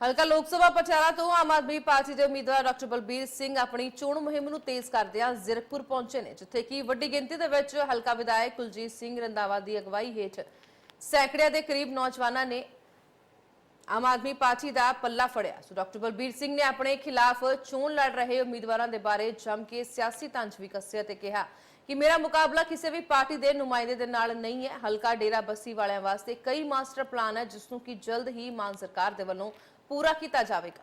ਹਲਕਾ ਲੋਕ ਸਭਾ ਪਟਿਆਲਾ ਤੋਂ ਆਮ ਆਦਮੀ ਪਾਰਟੀ ਦੇ ਉਮੀਦਵਾਰ ਡਾਕਟਰ ਬਲਬੀਰ ਸਿੰਘ ਆਪਣੀ ਚੋਣ ਮੁਹਿੰਮ ਨੂੰ ਤੇਜ਼ ਕਰਦਿਆਂ ਜ਼ੀਰਕਪੁਰ ਪਹੁੰਚੇ ਨੇ, ਜਿੱਥੇ ਕਿ ਵੱਡੀ ਗਿਣਤੀ ਦੇ ਵਿੱਚ ਹਲਕਾ ਵਿਧਾਇਕ ਕੁਲਜੀਤ ਸਿੰਘ ਰੰਦਾਵਾ ਦੀ ਅਗਵਾਈ ਹੇਠ ਸੈਂਕੜਿਆਂ ਦੇ ਕਰੀਬ ਨੌਜਵਾਨਾਂ ਨੇ ਆਮ ਆਦਮੀ ਪਾਰਟੀ ਦਾ ਪੱਲਾ ਫੜਿਆ। ਸੋ ਡਾਕਟਰ ਬਲਬੀਰ ਸਿੰਘ ਨੇ ਆਪਣੇ ਖਿਲਾਫ ਚੋਣ ਲੜ ਰਹੇ ਉਮੀਦਵਾਰਾਂ ਦੇ ਬਾਰੇ ਜੰਮ ਕੇ ਸਿਆਸੀ ਤੰਜ ਵੀ ਕੱਸਿਆ ਤੇ ਕਿਹਾ ਕਿ ਮੇਰਾ ਮੁਕਾਬਲਾ ਕਿਸੇ ਵੀ ਪਾਰਟੀ ਦੇ ਨੁਮਾਇੰਦੇ ਦੇ ਨਾਲ ਨਹੀਂ ਹੈ। ਹਲਕਾ ਡੇਰਾ ਬੱਸੀ ਵਾਲਿਆਂ ਵਾਸਤੇ ਕਈ ਮਾਸਟਰ ਪਲਾਨ ਹੈ ਜਿਸ ਨੂੰ ਕਿ ਜਲਦ ਹੀ ਮਾਨ ਸਰਕਾਰ ਦੇ ਵੱਲੋਂ ਪੂਰਾ ਕੀਤਾ ਜਾਵੇਗਾ।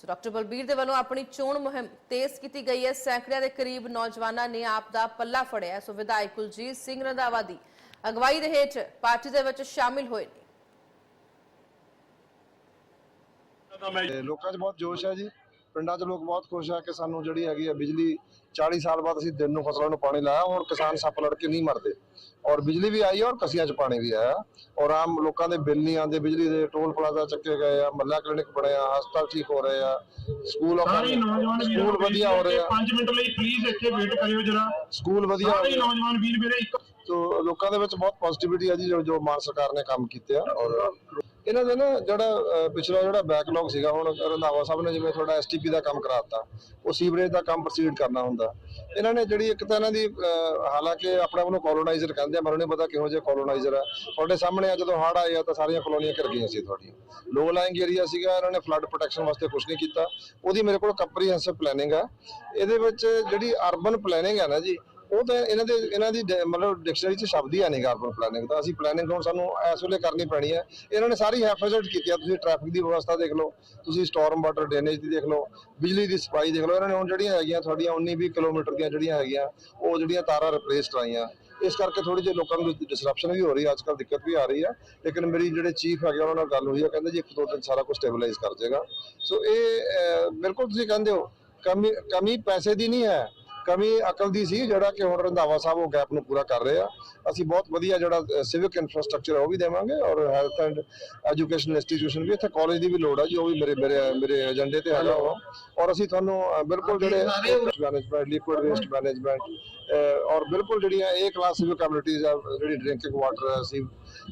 ਸੋ ਡਾਕਟਰ ਬਲਬੀਰ ਦੇ ਵੱਲੋਂ ਆਪਣੀ ਚੋਣ ਮੁਹਿੰਮ ਤੇਜ਼ ਕੀਤੀ ਗਈ ਹੈ। ਸੈਂਕੜਿਆਂ ਦੇ ਕਰੀਬ ਨੌਜਵਾਨਾਂ ਨੇ ਆਪ ਦਾ ਪੱਲਾ ਫੜਿਆ। ਸੋ ਵਿਧਾਇਕ ਕੁਲਜੀਤ ਸਿੰਘ ਰੰਧਾਵਾ ਦੀ ਅਗਵਾਈ ਦੇ ਹੇਠ ਪਾਰਟੀ ਦੇ ਵਿੱਚ ਸ਼ਾਮਿਲ ਹੋਏ ਲੋਕਾਂ 'ਚ ਬਹੁਤ ਜੋਸ਼ ਹੈ ਜੀ। ਪਿੰਡਾਂ 'ਚ ਲੋਕ ਬਹੁਤ ਖੁਸ਼ ਆ ਕਿ ਸਾਨੂੰ ਜਿਹੜੀ ਹੈਗੀ ਆ ਬਿਜਲੀ 40 ਸਾਲ ਬਾਅਦ ਅਸੀਂ ਦਿਨ ਨੂੰ ਫਸਲਾਂ ਨੂੰ ਪਾਣੀ ਲਾਇਆ ਹੁਣ ਕਿਸਾਨ ਸੱਪ ਲੜ ਕੇ ਨਹੀਂ ਮਰਦੇ। ਔਰ ਬਿਜਲੀ ਵੀ ਆਈ ਔਰ ਕਸੀਆਂ 'ਚ ਪਾਣੀ ਵੀ ਆਇਆ। ਔਰ ਆਮ ਲੋਕਾਂ ਦੇ ਬਿੱਲ ਨਹੀਂ ਆਉਂਦੇ ਬਿਜਲੀ ਦੇ ਟੋਲ ਪਲਾਜ਼ਾ ਚੱਕੇ ਗਏ ਆ ਮੱਲਾ ਕਲੀਨਿਕ ਬਣਿਆ ਹਸਪਤਾਲ ਠੀਕ ਹੋ ਰਹੇ ਆ ਸਕੂਲ ਸਾਰੇ ਨੌਜਵਾਨ ਵੀਰ ਸਕੂਲ ਵਧੀਆ ਹੋ ਰਹੇ ਆ। 5 ਮਿੰਟ ਲਈ ਪਲੀਜ਼ ਇੱਥੇ ਵੇਟ ਕਰਿਓ ਜਰਾ। ਸਕੂਲ ਵਧੀਆ ਸਾਰੇ ਆ। ਨੌਜਵਾਨ ਵੀਰ ਮੇਰੇ ਇੱਕ ਤੋ ਲੋਕਾਂ ਦੇ ਵਿੱਚ ਬਹੁਤ ਪੋਜ਼ਿਟਿਵਿਟੀ ਜੀ ਜੋ ਜੋ ਮਾਨ ਸਰਕਾਰ ਨੇ ਕੰਮ ਕੀਤੇ ਆ ਔਰ ਇਹਨਾਂ ਦਾ ਨਾ ਜਿਹੜਾ ਪਿਛਲਾ ਜਿਹੜਾ ਬੈਕਲੌਗ ਸੀਗਾ, ਹੁਣ ਰੰਧਾਵਾ ਸਾਹਿਬ ਨੇ ਜਿਵੇਂ ਤੁਹਾਡਾ ਐਸਟੀਪੀ ਦਾ ਕੰਮ ਕਰਾਤਾ, ਉਹ ਸੀਵਰੇਜ ਦਾ ਕੰਮ ਪ੍ਰੋਸੀਡ ਕਰਨਾ ਹੁੰਦਾ। ਇਹਨਾਂ ਨੇ ਜਿਹੜੀ ਇੱਕ ਤਾਂ ਇਹਨਾਂ ਦੀ ਹਾਲਾਂਕਿ ਆਪਣੇ ਆਪ ਨੂੰ ਕੋਲੋਨਾਈਜ਼ਰ ਕਹਿੰਦੇ ਆ ਮੈਨੂੰ ਨਹੀਂ ਪਤਾ ਕਿਹੋ ਜਿਹੇ ਕੋਲੋਨਾਈਜ਼ਰ ਆ। ਤੁਹਾਡੇ ਸਾਹਮਣੇ ਆ, ਜਦੋਂ ਹੜ੍ਹ ਆਇਆ ਤਾਂ ਸਾਰੀਆਂ ਕਲੋਨੀਆਂ ਘਿਰ ਗਈਆਂ ਸੀ ਤੁਹਾਡੀਆਂ। ਲੋ ਲਾਈਂਗ ਏਰੀਆ ਸੀਗਾ, ਇਹਨਾਂ ਨੇ ਫਲੱਡ ਪ੍ਰੋਟੈਕਸ਼ਨ ਵਾਸਤੇ ਕੁਝ ਨਹੀਂ ਕੀਤਾ। ਉਹਦੀ ਮੇਰੇ ਕੋਲ ਕੰਪਰੀਹੈਂਸਿਵ ਪਲੈਨਿੰਗ ਆ। ਇਹਦੇ ਵਿੱਚ ਜਿਹੜੀ ਅਰਬਨ ਪਲੈਨਿੰਗ ਹੈ ਨਾ ਜੀ ਉਹ ਤਾਂ ਇਹਨਾਂ ਦੇ ਇਹਨਾਂ ਦੀ ਡ- ਮਤਲਬ ਡਿਕਸ਼ਨਰੀ 'ਚ ਸ਼ਬਦ ਹੀ ਹੈ ਨਹੀਂ ਅਰਬਨ ਪਲੈਨਿੰਗ ਤਾਂ ਅਸੀਂ ਪਲੈਨਿੰਗ ਹੁਣ ਸਾਨੂੰ ਇਸ ਵੇਲੇ ਕਰਨੀ ਪੈਣੀ ਹੈ। ਇਹਨਾਂ ਨੇ ਸਾਰੀ ਹੈਫਾਜ਼ਤ ਕੀਤੀ ਆ। ਤੁਸੀਂ ਟ੍ਰੈਫਿਕ ਦੀ ਵਿਵਸਥਾ ਦੇਖ ਲਓ ਤੁਸੀਂ ਸਟਾਰਮ ਵਾਟਰ ਡਰੇਨੇਜ ਦੀ ਦੇਖ ਲਓ ਬਿਜਲੀ ਦੀ ਸਪਾਈ ਦੇਖ ਲਓ। ਇਹਨਾਂ ਨੇ ਹੁਣ ਜਿਹੜੀਆਂ ਹੈਗੀਆਂ ਤੁਹਾਡੀਆਂ 19 20 ਕਿਲੋਮੀਟਰ ਦੀਆਂ ਜਿਹੜੀਆਂ ਹੈਗੀਆਂ ਉਹ ਜਿਹੜੀਆਂ ਤਾਰਾਂ ਰਿਪਲੇਸ ਕਰਾਈਆਂ। ਇਸ ਕਰਕੇ ਥੋੜੀ ਜਿਹੀ ਲੋਕਾਂ ਨੂੰ ਡਿਸਰਪਸ਼ਨ ਵੀ ਹੋ ਰਹੀ ਹੈ। ਅੱਜ ਕੱਲ ਦਿੱਕਤ ਵੀ ਆ ਰਹੀ ਹੈ। ਲੇਕਿਨ ਮੇਰੀ ਜਿਹੜੇ ਚੀਫ ਹੈਗੇ ਉਹਨਾਂ ਨਾਲ ਗੱਲ ਹੋਈ ਹੈ ਕਹਿੰਦੇ ਜੀ ਇੱਕ ਦੋ ਦਿਨ ਸਾਰਾ ਕੁਝ ਸਟੇਬਲਾਈਜ਼ ਕਰ ਜਾਏਗਾ। ਸੋ ਇਹ ਅਹ, ਬਿਲਕੁਲ ਤੁਸੀਂ ਕਹਿੰਦੇ ਹੋ ਕਮੀ ਕਮੀ ਪੈਸੇ ਦੀ ਨਹੀਂ ਹੈ। ਕਮੀ ਅਕਲ ਦੀ ਸੀ ਜਿਹੜਾ ਕਿ ਹੁਣ ਰੰਧਾਵਾ ਸਾਹਿਬ ਉਹ ਗੈਪ ਨੂੰ ਪੂਰਾ ਕਰ ਰਹੇ ਆ। ਅਸੀਂ ਬਹੁਤ ਵਧੀਆ ਜਿਹੜਾ ਸਿਵਿਕ ਇਨਫਰਾਸਟ੍ਰਕਚਰ ਉਹ ਵੀ ਦੇਵਾਂਗੇ ਔਰ ਹੈਲਥ ਐਂਡ ਐਜੂਕੇਸ਼ਨ ਇੰਸਟੀਟਿਊਸ਼ਨ ਵੀ ਇੱਥੇ ਕਾਲਜ ਦੀ ਵੀ ਲੋੜ ਹੈ ਜੀ ਉਹ ਵੀ ਮੇਰੇ ਮੇਰੇ ਮੇਰੇ ਏਜੰਡੇ ਤੇ ਹੈਗਾ ਵਾ। ਔਰ ਅਸੀਂ ਤੁਹਾਨੂੰ ਬਿਲਕੁਲ ਜਿਹੜੇ ਮੈਨੇਜਮੈਂਟ ਲਿਕੁਇਡ ਵੇਸਟ ਮੈਨੇਜਮੈਂਟ ਔਰ ਬਿਲਕੁਲ ਜਿਹੜੀਆਂ ਇਹ ਕਲਾਸ ਸਿਵਿਕ ਕਮਿਊਨਿਟੀਜ਼ ਆ ਜਿਹੜੀ ਡਰਿੰਕਿੰਗ ਵਾਟਰ ਅਸੀਂ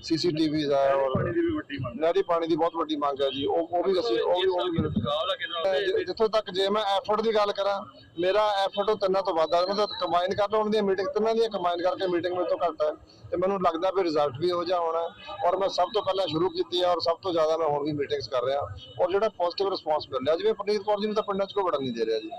ਸੀਸੀਟੀਵੀਜ਼ ਆ ਔਰ ਪਾਣੀ ਦੀ ਵੀ ਵੱਡੀ ਮੰਗ ਨਹਿਰੀ ਪਾਣੀ ਦੀ ਬਹੁਤ ਵੱਡੀ ਮੰਗ ਹੈ ਜੀ ਉਹ ਉਹ ਵੀ ਅਸੀਂ ਉਹ ਵੀ ਉਹ ਵੀ ਜਿੱਥੋਂ ਤੱਕ ਜੇ ਮੈਂ ਐਫਰਟ ਦੀ ਗੱਲ ਕਰਾਂ ਮੇਰਾ ਐਫਰਟ ਉਹ ਤਿੰਨਾਂ ਤੋਂ ਵੱਧ ਆ, ਮਤਲਬ ਕੰਬਾਈਨ ਕਰ ਲਓ ਉਹਨਾਂ ਦੀਆਂ ਮੀਟਿੰਗ ਤਿੰਨਾਂ ਦੀਆਂ ਕੰਬਾਈਨ ਕਰਕੇ ਮੀਟਿੰਗ ਮੇਰੇ ਤੋਂ ਘੱਟ ਹੈ ਤੇ ਮੈਨੂੰ ਲੱਗਦਾ ਵੀ ਰਿਜ਼ਲਟ ਵੀ ਹੋ ਜਾ ਹੋਣਾ ਔਰ ਮੈਂ ਸਭ ਤੋਂ ਪਹਿਲਾਂ ਸ਼ੁਰੂ ਕੀਤੀ ਹੈ ਔਰ ਸਭ ਤੋਂ ਜ਼ਿਆਦਾ ਮੈਂ ਹੋਰ ਵੀ ਮੀਟਿੰਗਸ ਕਰ ਰਿਹਾ। ਔਰ ਜਿਹੜਾ ਪੋਜ਼ਿਟਿਵ ਰਿਸਪਾਂਸ ਮਿਲ ਰਿਹਾ, ਜਿਵੇਂ ਪ੍ਰਨੀਤ ਕੌਰ ਜੀ ਨੂੰ ਤਾਂ ਪਿੰਡਾਂ 'ਚ ਕੋਈ ਵੜਨ ਨਹੀਂ ਦੇ ਰਿਹਾ ਜੀ।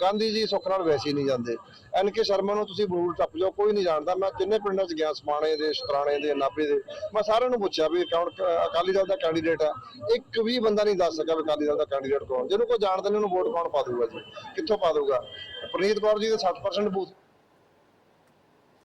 ਗਾਂਧੀ ਜੀ ਸੁੱਖ ਨਾਲ ਵੈਸੇ ਹੀ ਨਹੀਂ ਜਾਂਦੇ। ਐਨ ਕੇ ਸ਼ਰਮਾ ਨੂੰ ਤੁਸੀਂ ਬਰੂਲ ਟੱਪ ਜਾਓ, ਕੋਈ ਨਹੀਂ ਜਾਣਦਾ। ਮੈਂ ਤਿੰਨੇ ਪਿੰਡਾਂ 'ਚ ਗਿਆ, ਸਮਾਣੇ ਦੇ, ਸ਼ਤਰਾਣੇ ਦੇ, ਨਾਭੇ ਦੇ। ਮੈਂ ਸਾਰਿਆਂ ਨੂੰ ਪੁੱਛਿਆ ਵੀ ਕੌਣ, ਅਕਾਲੀ ਦਲ ਦਾ ਕੈਂਡੀਡੇਟ ਹੈ ਇੱਕ ਵੀ ਬੰਦਾ ਨਹੀਂ ਦੱਸ ਸਕਿਆ ਵੀ ਅਕਾਲੀ ਦਲ ਦਾ ਕੈਂਡੀਡੇਟ ਕੌਣ। ਜਿਹਨੂੰ ਕੋਈ ਜਾਣਦਾ ਨਹੀਂ, ਉਹਨੂੰ ਵੋਟ ਕੌਣ ਪਾ ਦੂਗਾ ਜੀ? ਕਿੱਥੋਂ ਪਾ ਦੂਗਾ ਪ੍ਰਨੀਤ ਕੌਰ ਜੀ ਦੇ 60% ਬੂਥ।